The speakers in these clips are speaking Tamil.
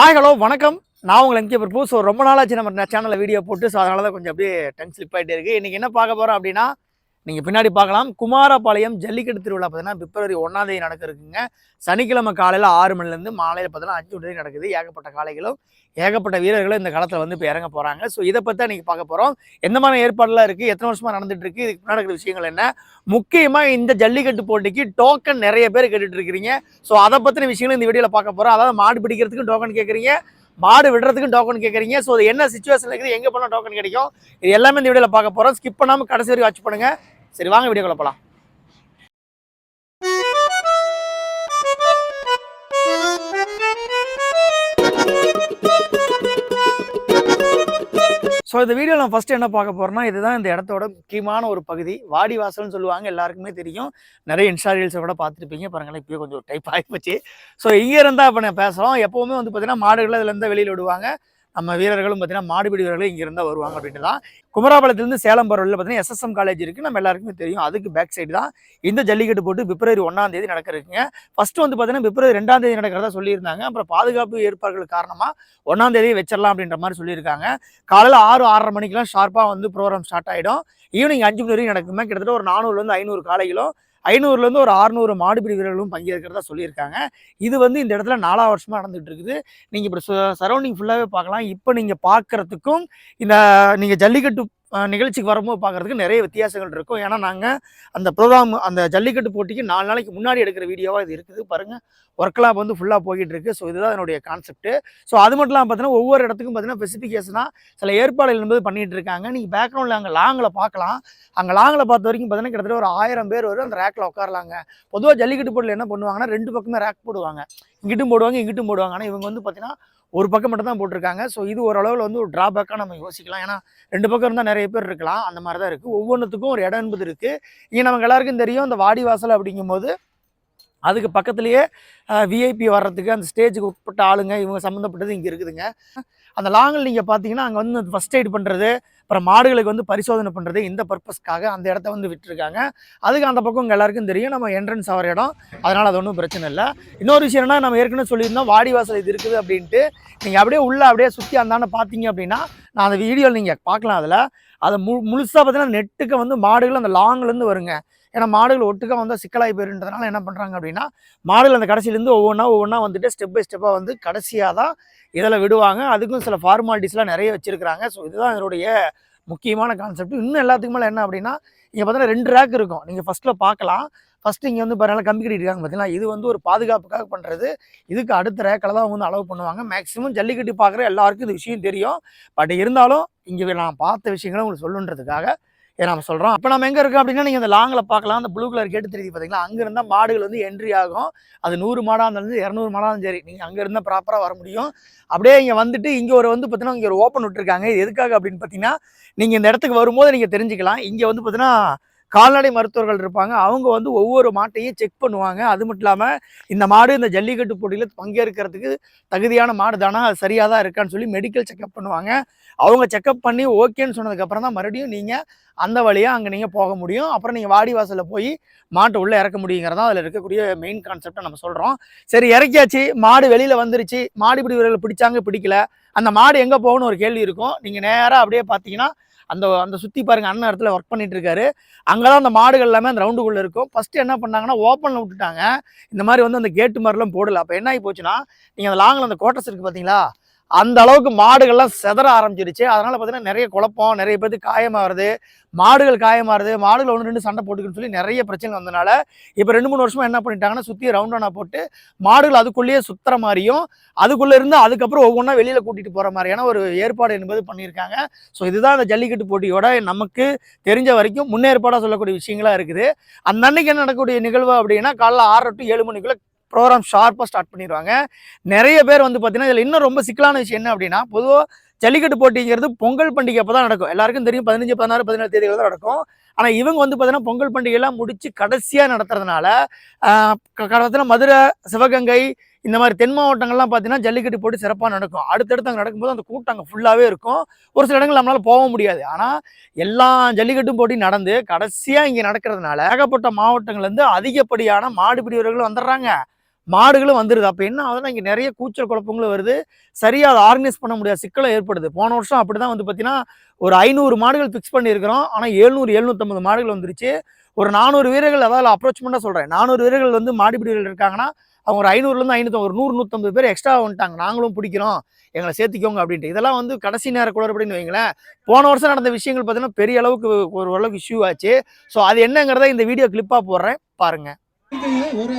ஹாய் ஹலோ வணக்கம். நான் உங்களை எங்கே பிரபு. ஸோ ரொம்ப நாளாச்சு நம்ம சேனலில் வீடியோ போட்டு ஸோ அதனால தான் கொஞ்சம் அப்படியே டங் ஸ்லிப் ஆகிட்டே இருக்குது இன்றைக்கி என்ன பார்க்க போகிறோம் அப்படின்னா நீங்கள் பின்னாடி பார்க்கலாம். குமாரபாளையம் ஜல்லிக்கட்டு திருவிழா பார்த்தீங்கன்னா பிப்ரவரி ஒன்றாம் தேதி நடக்க இருக்குங்க சனிக்கிழமை காலையில் ஆறு மணிலேருந்து மாலையில் பார்த்தீங்கன்னா அஞ்சு மணி வரைக்கும் நடக்குது. ஏகப்பட்ட காளைகளும் ஏகப்பட்ட வீரர்களும் இந்த களத்தில் வந்து இப்போ இறங்க போகிறாங்க ஸோ இதை பற்றி நீங்கள் பார்க்க போகிறோம் எந்த மாதிரி ஏற்பாடுலாம் இருக்குது எத்தனை வருஷமாக நடந்துட்டு இருக்கு? இதுக்கு நடக்கிற விஷயங்கள் என்ன? முக்கியமாக இந்த ஜல்லிக்கட்டு போட்டிக்கு டோக்கன் நிறைய பேர் கேட்டுட்டு இருக்கிறீங்க. ஸோ அதை பற்றின விஷயங்களும் இந்த வீடியோவில் பார்க்க போகிறோம் அதாவது மாடு பிடிக்கிறதுக்கும் டோக்கன் கேட்குறீங்க மாடு விடுறதுக்கும் டோக்கன் கேட்குறீங்க ஸோ அது என்ன சுச்சுவேஷன் இருக்குது? எங்கே போனால் டோக்கன் கிடைக்கும். இது எல்லாமே இந்த வீடியோவில் பார்க்க போகிறோம் ஸ்கிப் பண்ணாமல் கடைசி வரைக்கும் வாட்ச் பண்ணுங்கள் சரி வாங்க வீடியோக்குள்ள போகலாம் ஸோ இந்த வீடியோவில் நான் ஃபஸ்ட்டு என்ன பார்க்க போகிறேன்னா இதுதான் இந்த இடத்தோட முக்கியமான ஒரு பகுதி. வாடி வாசல்னு சொல்லுவாங்க எல்லாருக்குமே தெரியும். நிறைய இன்ஸ்டா ரீல்ஸை கூட பார்த்துருப்பீங்க. பாருங்களேன் இப்போயே கொஞ்சம் டைப் ஆகிப்போச்சு ஸோ இங்கே இருந்தால் இப்போ நான் பேசுகிறோம் எப்போவுமே வந்து பார்த்திங்கன்னா மாடுகளை இதுலேருந்து வெளியில் விடுவாங்க. நம்ம வீரர்களும் பார்த்தீங்கன்னா மாடுபிடி வீரர்களும் இங்கே இருந்தால் வருவாங்க அப்படின்ட்டு தான் குமராபாளையத்துலேருந்து சேலம் போகிற வழியில் பார்த்தீங்கன்னா எஸ்எஸ்எம் காலேஜ் இருக்குது நம்ம எல்லாருக்குமே தெரியும். அதுக்கு பேக் சைடு தான். இந்த ஜல்லிக்கட்டு போட்டு பிப்ரவரி ஒன்றாம் தேதி நடக்கிறதுங்க. ஃபர்ஸ்ட் வந்து பார்த்தீங்கன்னா பிப்ரவரி ரெண்டாம் தேதி நடக்கிறதா சொல்லியிருந்தாங்க. அப்புறம் பாதுகாப்பு ஏற்பாடுகள் காரணமாக ஒன்றாம் தேதி வச்சிடலாம் அப்படின்ற மாதிரி சொல்லியிருக்காங்க. காலையில் ஆறு ஆறரை மணிக்கெலாம் ஷார்ப்பாக வந்து ப்ரோக்ராம் ஸ்டார்ட் ஆகிடும் ஈவினிங் அஞ்சு மணி வரைக்கும் நடக்குமே கிட்டத்தட்ட ஒரு நானூறுலேருந்து ஐநூறு காலைகளும் ஐநூறுலேருந்து ஒரு அறுநூறு மாடுபிடி வீரர்களும் பங்கேற்கிறதா சொல்லியிருக்காங்க. இது வந்து இந்த இடத்துல நாலா வருஷமாக நடந்துகிட்டு இருக்குது. நீங்கள் இப்படி சரௌண்டிங் ஃபுல்லாகவே பார்க்கலாம். இப்போ நீங்கள் பார்க்குறதுக்கும் இந்த நீங்கள் ஜல்லிக்கட்டு நிகழ்ச்சிக்கு வரும்போது பார்க்குறதுக்கு நிறைய வித்தியாசங்கள் இருக்கும். ஏன்னா நாங்கள் அந்த ப்ரோக்ராம் அந்த ஜல்லிக்கட்டு போட்டிக்கு நாலு நாளைக்கு முன்னாடி எடுக்கிற வீடியோவாக இது இருக்குது. பாருங்கள் ஒர்க்லாம் வந்து ஃபுல்லாக போய்கிட்டு இருக்குது ஸோ இதுதான் என்னுடைய கான்செப்ட்டு ஸோ அது மட்டும் இல்லாமல் பார்த்தீங்கன்னா ஒவ்வொரு இடத்துக்கும் பார்த்தீங்கன்னா ஸ்பெசிஃபிகேஷனாக சில ஏற்பாடுகள் என்பது பண்ணிகிட்டு இருக்காங்க. நீங்கள் பேக்ரவுண்டில் அங்கே லாங்கில் பார்க்கலாம். அங்கே லாங்கில் பார்த்த வரைக்கும் பார்த்தீங்கன்னா கிட்டத்தட்ட ஒரு ஆயிரம் பேர் வரும் அந்த ரேக்கில் உட்காரலாங்க. பொதுவாக ஜல்லிக்கட்டு போட்டியில் என்ன பண்ணுவாங்கன்னா ரெண்டு பக்கமே ரேக் போடுவாங்க. இங்கிட்டும் போடுவாங்க இங்கிட்டும் போடுவாங்க. ஆனால் இவங்க வந்து பார்த்தீங்கன்னா ஒரு பக்கம் மட்டும் தான் போட்டிருக்காங்க. ஸோ இது ஓரளவில் வந்து ஒரு ட்ராபேக்காக நம்ம யோசிக்கலாம். ஏன்னா ரெண்டு பக்கம் இருந்தால் நிறைய பேர் இருக்கலாம். அந்த மாதிரி தான் இருக்குது ஒவ்வொன்றுத்துக்கும் ஒரு இடம் என்பது இருக்குது இங்கே நமக்கு எல்லாருக்கும் தெரியும் இந்த வாடிவாசல் அப்படிங்கும்போது அதுக்கு பக்கத்துலேயே விஐபி வர்றதுக்கு அந்த ஸ்டேஜுக்கு உட்பட்ட ஆளுங்க இவங்க சம்மந்தப்பட்டது இங்கே இருக்குதுங்க. அந்த லாங்கில் நீங்கள் பார்த்தீங்கன்னா அங்கே வந்து ஃபஸ்ட் எய்ட் பண்ணுறது அப்புறம் மாடுகளுக்கு வந்து பரிசோதனை பண்ணுறது இந்த பர்பஸ்க்காக அந்த இடத்த வந்து விட்டுருக்காங்க. அதுக்கு அந்த பக்கம் உங்கள் எல்லாருக்கும் தெரியும். நம்ம என்ட்ரன்ஸ் ஆகிற இடம். அதனால் அது ஒன்றும் பிரச்சனை இல்லை. இன்னொரு விஷயம் என்ன நம்ம ஏற்கனவே சொல்லியிருந்தோம் வாடி வாசல் இது இருக்குது அப்படின்ட்டு. நீங்கள் அப்படியே உள்ளே அப்படியே சுற்றி அந்தாண்ட பார்த்தீங்க அப்படின்னா நான் அந்த வீடியோவில் நீங்கள் பார்க்கலாம் அதில். அதை மு முழுசாக பார்த்தீங்கன்னா நெட்டுக்கு வந்து மாடுகள் அந்த லாங்லேருந்து வருங்க. ஏன்னா மாடுகள் ஒட்டுக்கா வந்தால் சிக்கலாகி போயிருன்றதுனால என்ன பண்ணுறாங்க அப்படின்னா மாடுகள் அந்த கடைசியிலேருந்து ஒவ்வொன்றா ஒவ்வொன்றா வந்துட்டு ஸ்டெப் பை ஸ்டெப்பாக வந்து கடைசியாக தான் இதில் விடுவாங்க. அதுக்கும் சில ஃபார்மாலிட்டிஸ்லாம் நிறைய வச்சுருக்கிறாங்க. ஸோ இதுதான் இதனுடைய முக்கியமான கான்செப்ட் இன்னும் எல்லாத்துக்கு மேலே என்ன அப்படின்னா இங்கே பார்த்தீங்கன்னா ரெண்டு ரேக் இருக்கும். நீங்கள் ஃபஸ்ட்டில் பார்க்கலாம் ஃபஸ்ட்டு இங்கே வந்து பாருங்கள் கம்பி கட்டிருக்காங்க இருக்காங்க இது வந்து ஒரு பாதுகாப்புக்காக பண்ணுறது இதுக்கு அடுத்த ரேக்கில் தான் அவங்க வந்து அளவு பண்ணுவாங்க. மேக்ஸிமம் ஜல்லிக்கட்டு பார்க்குற எல்லாருக்கும் இந்த விஷயம் தெரியும். பட் இருந்தாலும் இங்கே நான் பார்த்த விஷயங்களை உங்களுக்கு சொல்லுன்றதுக்காக நம்ம சொல்கிறோம் அப்போ நம்ம எங்கே இருக்கோம் அப்படின்னா நீங்கள் அந்த லாங்கில் பார்க்கலாம். அந்த ப்ளூ கலர் கேட்டு தெரியுது பார்த்தீங்களா அங்கே இருந்தால் மாடுகள் வந்து என்ட்ரி ஆகும். அது நூறு மாடாக இருந்தாலும் இரநூறு மாடாக இருந்தாலும் சரி நீங்கள் அங்கே இருந்தால் ப்ராப்பராக வர முடியும். அப்படியே இங்கே வந்துட்டு இங்கே ஒரு வந்து பார்த்தீங்கன்னா இங்கே ஒரு ஓப்பன் விட்டுருக்காங்க. இது எதுக்காக அப்படின்னு பார்த்தீங்கன்னா நீங்கள் இந்த இடத்துக்கு வரும்போது நீங்கள் தெரிஞ்சுக்கலாம். இங்கே வந்து பார்த்தீங்கன்னா கால்நடை மருத்துவர்கள் இருப்பாங்க. அவங்க வந்து ஒவ்வொரு மாட்டையும் செக் பண்ணுவாங்க. அது மட்டும் இல்லாமல் இந்த மாடு இந்த ஜல்லிக்கட்டு போட்டியில் பங்கேற்கிறதுக்கு தகுதியான மாடு தானா அது சரியாக தான் இருக்கான்னு சொல்லி மெடிக்கல் செக்அப் பண்ணுவாங்க. அவங்க செக்அப் பண்ணி ஓகேன்னு சொன்னதுக்கப்புறம் தான் மறுபடியும் நீங்கள் அந்த வழியாக அங்கே நீங்கள் போக முடியும். அப்புறம் நீங்கள் வாடி வாசலில் போய் மாட்டை உள்ளே இறக்க முடியுங்கிறதா அதில் இருக்கக்கூடிய மெயின் கான்செப்டை நம்ம சொல்கிறோம் சரி இறக்கியாச்சு. மாடு வெளியில் வந்துருச்சு. மாடு பிடி பிடிச்சாங்க பிடிக்கல. அந்த மாடு எங்கே போகணும்னு ஒரு கேள்வி இருக்கும். நீங்கள் நேராக அப்படியே பார்த்தீங்கன்னா அந்த அந்த சுற்றி பாருங்க அண்ணன் இடத்துல ஒர்க் பண்ணிட்டு இருக்காரு அங்கே தான் அந்த மாடுகள் எல்லாமே அந்த ரவுண்டுக்குள்ளே இருக்கும். ஃபஸ்ட்டு என்ன பண்ணாங்கன்னா ஓப்பனில் விட்டுட்டாங்க. இந்த மாதிரி வந்து அந்த கேட்டு மாதிரிலாம் போடல. அப்போ என்ன ஆகி போச்சுன்னா நீங்கள் அந்த லாங்கில் அந்த கோட்டஸ் இருக்குது பார்த்தீங்களா அந்த அளவுக்கு மாடுகள்லாம் செதற ஆரம்பிச்சிருச்சு. அதனால பார்த்தீங்கன்னா நிறைய குழப்பம் நிறைய பேருக்கு காயமாகிறது மாடுகள் காயமாறுது மாடுகள் ஒன்று ரெண்டு சண்டை போட்டுக்குன்னு சொல்லி நிறைய பிரச்சனை வந்தனால இப்போ ரெண்டு மூணு வருஷமாக என்ன பண்ணிட்டாங்கன்னா சுற்றி ரவுண்டானா போட்டு மாடுகள் அதுக்குள்ளேயே சுத்துற மாதிரியும் அதுக்குள்ளே இருந்து அதுக்கப்புறம் ஒவ்வொன்றா வெளியில் கூட்டிகிட்டு போகிற மாதிரியான ஒரு ஏற்பாடு என்பது பண்ணியிருக்காங்க. ஸோ இதுதான் அந்த ஜல்லிக்கட்டு போட்டியோட நமக்கு தெரிஞ்ச வரைக்கும் முன்னேற்பாடாக சொல்லக்கூடிய விஷயங்களா இருக்குது. அந்த அன்னைக்கு என்ன நடக்கக்கூடிய நிகழ்வு அப்படின்னா காலைல ஆறரை டு ஏழு மணிக்குள்ளே ப்ரோக்ராம் ஷார்ப்பாக ஸ்டார்ட் பண்ணிடுவாங்க நிறைய பேர் வந்து பார்த்தீங்கன்னா இதில் இன்னும் ரொம்ப சிக்கலான விஷயம் என்ன அப்படின்னா பொதுவாக ஜல்லிக்கட்டு போட்டிங்கிறது பொங்கல் பண்டிகை அப்போ தான் நடக்கும். எல்லாருக்கும் தெரியும் பதினஞ்சு பதினாறு பதினேழு தேதிகள் தான் நடக்கும். ஆனால் இவங்க வந்து பார்த்தீங்கன்னா பொங்கல் பண்டிகைலாம் முடித்து கடைசியாக நடத்துறதுனால கடத்தில் மதுரை சிவகங்கை இந்த மாதிரி தென் மாவட்டங்கள்லாம் பார்த்தீங்கன்னா ஜல்லிக்கட்டு போட்டு சிறப்பாக நடக்கும். அடுத்தடுத்து அங்கே நடக்கும்போது அந்த கூட்டம் அங்கே ஃபுல்லாகவே இருக்கும். ஒரு சில இடங்கள் நம்மளால போக முடியாது. ஆனால் எல்லா ஜல்லிக்கட்டும் போட்டி நடந்து கடைசியாக இங்கே நடக்கிறதுனால ஏகப்பட்ட மாவட்டங்கள்லேருந்து அதிகப்படியான மாடுபிடி வீரர்கள் வந்துடுறாங்க. மாடுகளும் வந்துடுது அப்போ என்ன ஆகுதுன்னா இங்கே நிறைய கூச்சல் குழப்பங்களும் வருது. சரியாக அதை ஆர்கனைஸ் பண்ண முடியாத. சிக்கலும் ஏற்படுது. போன வருஷம் அப்படி தான் வந்து பார்த்தீங்கன்னா ஒரு ஐநூறு மாடுகள் ஃபிக்ஸ் பண்ணியிருக்கிறோம். ஆனால் எழுநூறு எழுநூற்றம்பது மாடுகள் வந்துருச்சு. ஒரு நானூறு வீரர்கள் அதாவது அப்ரோச்மெண்ட்டாக சொல்கிறேன் நானூறு வீரர்கள் வந்து மாடுபிடிகள் இருக்காங்கன்னா அவங்க ஒரு ஐநூறுலேருந்து ஐநூற்றி ஒரு நூறு நூற்றம்பது பேர் எக்ஸ்ட்ரா வந்துட்டாங்க. நாங்களும் பிடிக்கிறோம். எங்களை சேர்த்திக்கோங்க அப்படின்ட்டு. இதெல்லாம் வந்து கடைசி நேர குளறுபடின்னு வைங்களேன். போன வருஷம் நடந்த விஷயங்கள் பார்த்தீங்கன்னா பெரிய அளவுக்கு ஒரு அளவுக்கு இஷ்யூ ஆச்சு. ஸோ அது என்னங்கிறத இந்த வீடியோ கிளிப்பாக போடுறேன். பாருங்க. ஒரே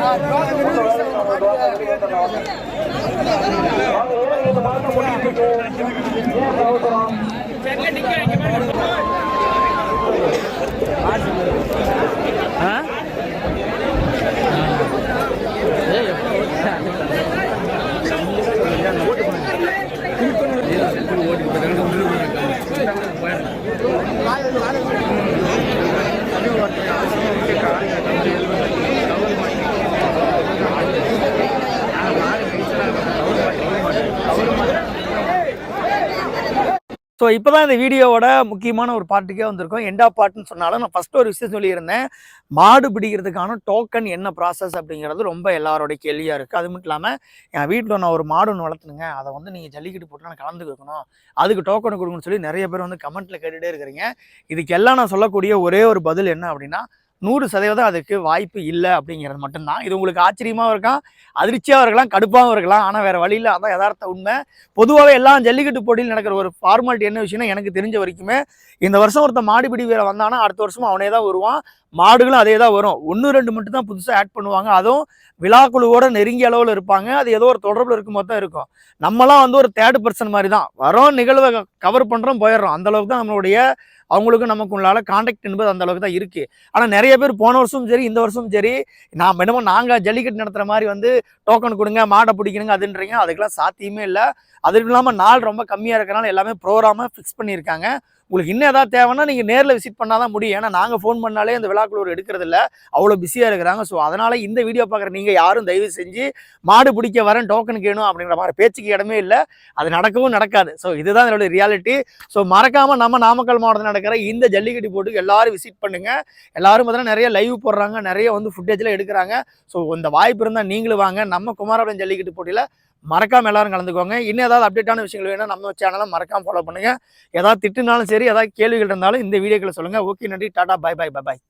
hello hello hello so இப்போ தான் இந்த வீடியோவோட முக்கியமான ஒரு பாட்டுக்கே வந்திருக்கோம். எண்டா பாட்டுன்னு சொன்னாலும் நான் ஃபஸ்ட்டு ஒரு விஷயம் சொல்லியிருந்தேன். மாடு பிடிக்கிறதுக்கான டோக்கன் என்ன ப்ராசஸ் அப்படிங்கிறது ரொம்ப எல்லாரோடைய கேள்வியாக இருக்குது அது மட்டும் இல்லாமல் என் வீட்டில் நான் ஒரு மாடு ஒன்று வளர்த்துனுங்க. அதை வந்து நீங்கள் ஜல்லிக்கட்டு போட்டு நான் கலந்து வைக்கணும் அதுக்கு டோக்கன் கொடுங்கன்னு சொல்லி நிறைய பேர் வந்து கமெண்ட்டில் கேட்டுகிட்டே இருக்கிறீங்க. இதுக்கு எல்லாம் நான் சொல்லக்கூடிய ஒரே ஒரு பதில் என்ன அப்படின்னா நூறு சதவீதம் அதுக்கு வாய்ப்பு இல்லை அப்படிங்கிறது மட்டும்தான். இது உங்களுக்கு ஆச்சரியமாகவும் இருக்கலாம் அதிர்ச்சியாகவும் இருக்கலாம் கடுப்பாகவும் இருக்கலாம். ஆனால் வேறு வழியில் அதான் யதார்த்த உண்மை. பொதுவாகவே எல்லாம் ஜல்லிக்கட்டு போட்டியில் நடக்கிற ஒரு ஃபார்மாலிட்டி என்ன விஷயம்னா எனக்கு தெரிஞ்ச வரைக்குமே இந்த வருஷம் ஒருத்தன் மாடுபிடி வீரர் வந்தானா அடுத்த வருஷமும் அவனே தான் வருவான். மாடுகளும் அதே தான் வரும். ஒன்று ரெண்டு மட்டும் தான் புதுசாக ஆட் பண்ணுவாங்க. அதுவும் விழாக்குழுவோட நெருங்கிய அளவில் இருப்பாங்க. அது ஏதோ ஒரு தொடர்பில் இருக்கும்போது தான் இருக்கும். நம்மலாம் வந்து ஒரு தேர்ட் பர்சன் மாதிரி தான். வரோம் நிகழ்வை கவர் பண்ணுறோம் போயிடுறோம். அந்த அளவுக்கு தான் நம்மளுடைய அவங்களுக்கும் நமக்கு உள்ளால காண்டாக்ட் என்பது அந்த அளவுக்கு தான் இருக்குது ஆனால் நிறைய பேர் போன வருஷமும் சரி இந்த வருஷமும் சரி நாம் என்னமோ நாங்கள் ஜல்லிக்கட்டு நடத்துகிற மாதிரி வந்து டோக்கன் கொடுங்க மாடை பிடிக்கணுங்க அதுன்றீங்க. அதுக்கெல்லாம் சாத்தியமே இல்லை. அதுவும் இல்லாமல் நாள் ரொம்ப கம்மியாக இருக்கனால எல்லாமே ப்ரோக்ராமாக ஃபிக்ஸ் பண்ணியிருக்காங்க. உங்களுக்கு இன்னும் ஏதாவது தேவைன்னா நீங்கள் நேரில் விசிட் பண்ணால் தான் முடியும். ஏன்னா நாங்கள் ஃபோன் பண்ணாலே அந்த விழாக்குழு எடுக்கிறது இல்ல அவ்வளோ பிஸியாக இருக்கிறாங்க. ஸோ அதனால் இந்த வீடியோ பார்க்குற நீங்கள் யாரும் தயவு செஞ்சு மாடு பிடிக்க வரேன் டோக்கன் கேணும் அப்படிங்கிற மாதிரி பேச்சுக்கு இடமே இல்லை. அது நடக்கவும் நடக்காது. ஸோ இதுதான் என்னோட ரியாலிட்டி ஸோ மறக்காமல் நம்ம நாமக்கல் மாவட்டத்தில் நடக்கிற இந்த ஜல்லிக்கட்டு போட்டுக்கு எல்லாரும் விசிட் பண்ணுங்கள் எல்லாரும் பார்த்தீங்கன்னா நிறைய லைவ் போடுறாங்க. நிறைய வந்து ஃபுட்டேஜ்லாம் எடுக்கிறாங்க. ஸோ இந்த வாய்ப்பு இருந்தால் நீங்களும் வாங்க. நம்ம குமாரபுரம் ஜல்லிக்கட்டு போட்டியில் மறக்காம எல்லாரும் கலந்துக்கோங்க. இன்னும் ஏதாவது அப்டேட்டான விஷயங்கள் வேணும் நம்ம சேனலை மறக்காம ஃபாலோ பண்ணுங்க. ஏதாவது திட்டுனாலும் சரி ஏதாவது கேள்விகள் இருந்தாலும் இந்த வீடியோக்களை சொல்லுங்க. ஓகே நன்றி. டாடா. பாய் பாய் பாய் பாய்